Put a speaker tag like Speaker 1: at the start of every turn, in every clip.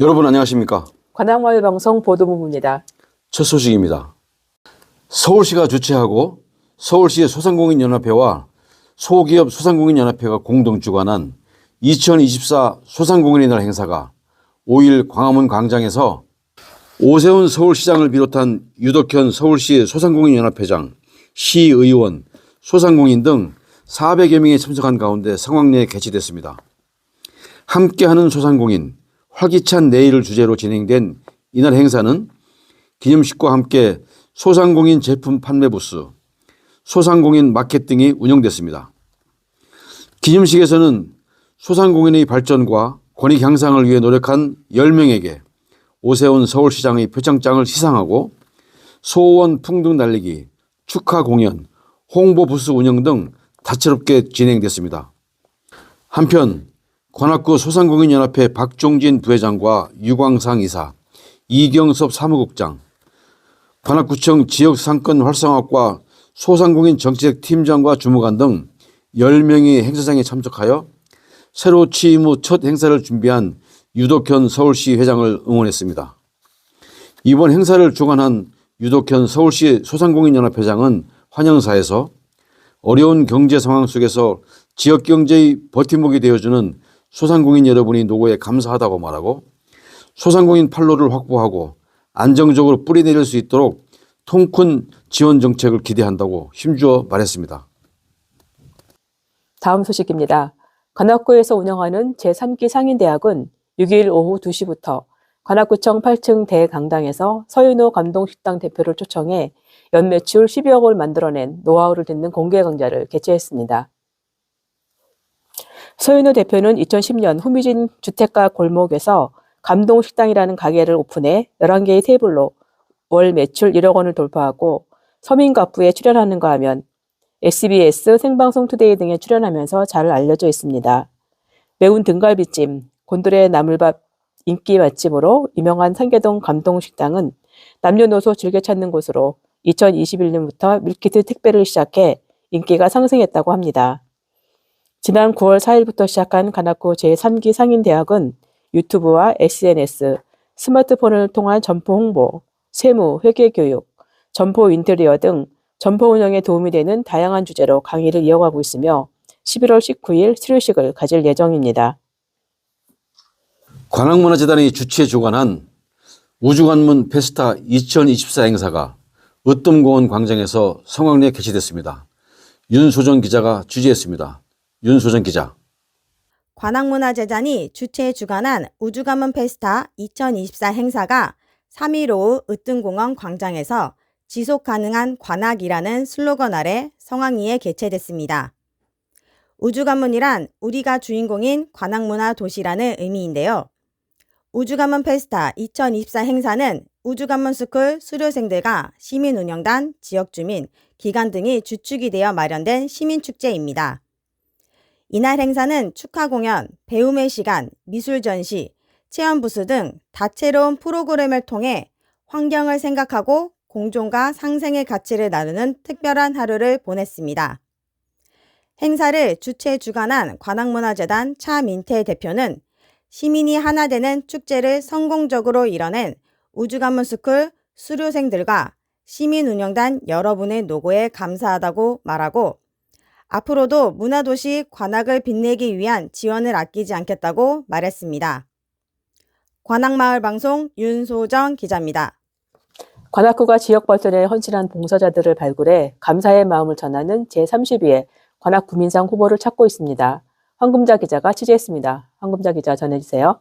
Speaker 1: 여러분 안녕하십니까?
Speaker 2: 관악마을 방송 보도부입니다.
Speaker 1: 첫 소식입니다. 서울시가 주최하고 서울시의 소상공인연합회와 소기업 소상공인연합회가 공동 주관한 2024 소상공인의 날 행사가 5일 광화문 광장에서 오세훈 서울시장을 비롯한 유덕현 서울시 소상공인연합회장, 시의원, 소상공인 등 400여 명이 참석한 가운데 성황리에 개최됐습니다. 함께하는 소상공인, 활기찬 내일을 주제로 진행된 이날 행사는 기념식과 함께 소상공인 제품 판매 부스, 소상공인 마켓 등이 운영됐습니다. 기념식에서는 소상공인의 발전과 권익 향상을 위해 노력한 10명에게 오세훈 서울시장의 표창장을 시상하고 소원 풍등 날리기, 축하 공연, 홍보 부스 운영 등 다채롭게 진행됐습니다. 한편 관악구 소상공인연합회 박종진 부회장과 유광상 이사, 이경섭 사무국장, 관악구청 지역상권 활성화과 소상공인 정책 팀장과 주무관 등 10명이 행사장에 참석하여 새로 취임 후 첫 행사를 준비한 유덕현 서울시 회장을 응원했습니다. 이번 행사를 주관한 유덕현 서울시 소상공인연합회장은 환영사에서 어려운 경제 상황 속에서 지역 경제의 버팀목이 되어주는 소상공인 여러분이 노고에 감사하다고 말하고 소상공인 판로를 확보하고 안정적으로 뿌리내릴 수 있도록 통큰 지원 정책을 기대한다고 힘주어 말했습니다.
Speaker 2: 다음 소식입니다. 관악구에서 운영하는 제3기 상인대학은 6일 오후 2시부터 관악구청 8층 대강당에서 서윤호 감동식당 대표를 초청해 연매출 12억을 만들어낸 노하우를 듣는 공개 강좌를 개최했습니다. 서윤호 대표는 2010년 후미진 주택가 골목에서 감동식당이라는 가게를 오픈해 11개의 테이블로 월 매출 1억 원을 돌파하고 서민가부에 출연하는가 하면 SBS 생방송 투데이 등에 출연하면서 잘 알려져 있습니다. 매운 등갈비찜, 곤드레 나물밥 인기 맛집으로 유명한 상계동 감동식당은 남녀노소 즐겨 찾는 곳으로 2021년부터 밀키트 택배를 시작해 인기가 상승했다고 합니다. 지난 9월 4일부터 시작한 관악구 제3기 상인대학은 유튜브와 SNS, 스마트폰을 통한 점포 홍보, 세무, 회계 교육, 점포 인테리어 등 점포 운영에 도움이 되는 다양한 주제로 강의를 이어가고 있으며 11월 19일 수료식을 가질 예정입니다.
Speaker 1: 관악문화재단이 주최 주관한 우주관문 페스타 2024 행사가 으뜸공원 광장에서 성황리에 개최됐습니다. 윤소정 기자가 취재했습니다. 윤소정 기자.
Speaker 3: 관악문화재단이 주최 주관한 우주가문 페스타 2024 행사가 3일 오후 으뜸공원 광장에서 지속 가능한 관악이라는 슬로건 아래 성황리에 개최됐습니다. 우주가문이란 우리가 주인공인 관악문화 도시라는 의미인데요. 우주가문 페스타 2024 행사는 우주가문 스쿨 수료생들과 시민운영단, 지역주민, 기관 등이 주축이 되어 마련된 시민축제입니다. 이날 행사는 축하 공연, 배움의 시간, 미술 전시, 체험 부스 등 다채로운 프로그램을 통해 환경을 생각하고 공존과 상생의 가치를 나누는 특별한 하루를 보냈습니다. 행사를 주최 주관한 관악문화재단 차민태 대표는 시민이 하나 되는 축제를 성공적으로 이뤄낸 우주관문스쿨 수료생들과 시민운영단 여러분의 노고에 감사하다고 말하고 앞으로도 문화도시 관악을 빛내기 위한 지원을 아끼지 않겠다고 말했습니다. 관악마을 방송 윤소정 기자입니다.
Speaker 2: 관악구가 지역 발전에 헌신한 봉사자들을 발굴해 감사의 마음을 전하는 제32회 관악구민상 후보를 찾고 있습니다. 황금자 기자가 취재했습니다. 황금자 기자 전해주세요.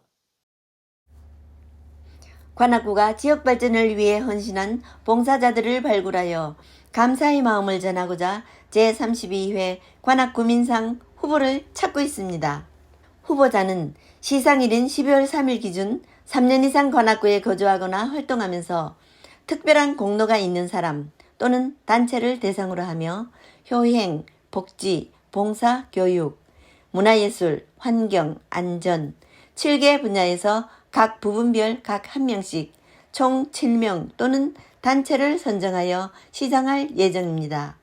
Speaker 4: 관악구가 지역 발전을 위해 헌신한 봉사자들을 발굴하여 감사의 마음을 전하고자 제32회 관악구민상 후보를 찾고 있습니다. 후보자는 시상일인 12월 3일 기준 3년 이상 관악구에 거주하거나 활동하면서 특별한 공로가 있는 사람 또는 단체를 대상으로 하며 효행, 복지, 봉사, 교육, 문화예술, 환경, 안전, 7개 분야에서 각 부분별 각 한 명씩 총 7명 또는 단체를 선정하여 시상할 예정입니다.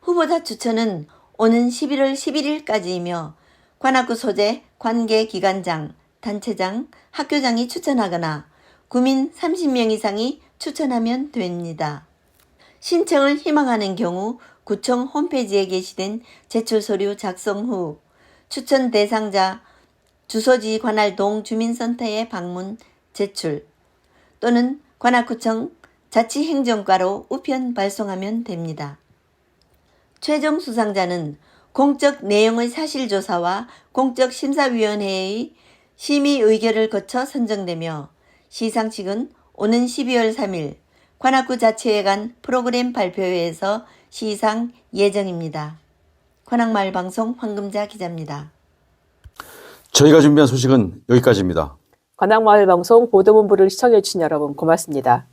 Speaker 4: 후보자 추천은 오는 11월 11일까지이며 관악구 소재 관계기관장, 단체장, 학교장이 추천하거나 구민 30명 이상이 추천하면 됩니다. 신청을 희망하는 경우 구청 홈페이지에 게시된 제출 서류 작성 후 추천 대상자 주소지 관할 동 주민센터에 방문 제출 또는 관악구청 자치행정과로 우편 발송하면 됩니다. 최종 수상자는 공적 내용의 사실조사와 공적 심사위원회의 심의 의결을 거쳐 선정되며 시상식은 오는 12월 3일 관악구 자치회관 프로그램 발표회에서 시상 예정입니다. 관악마을 방송 황금자 기자입니다.
Speaker 1: 저희가 준비한 소식은 여기까지입니다.
Speaker 2: 관악마을 방송 보도본부를 시청해주신 여러분 고맙습니다.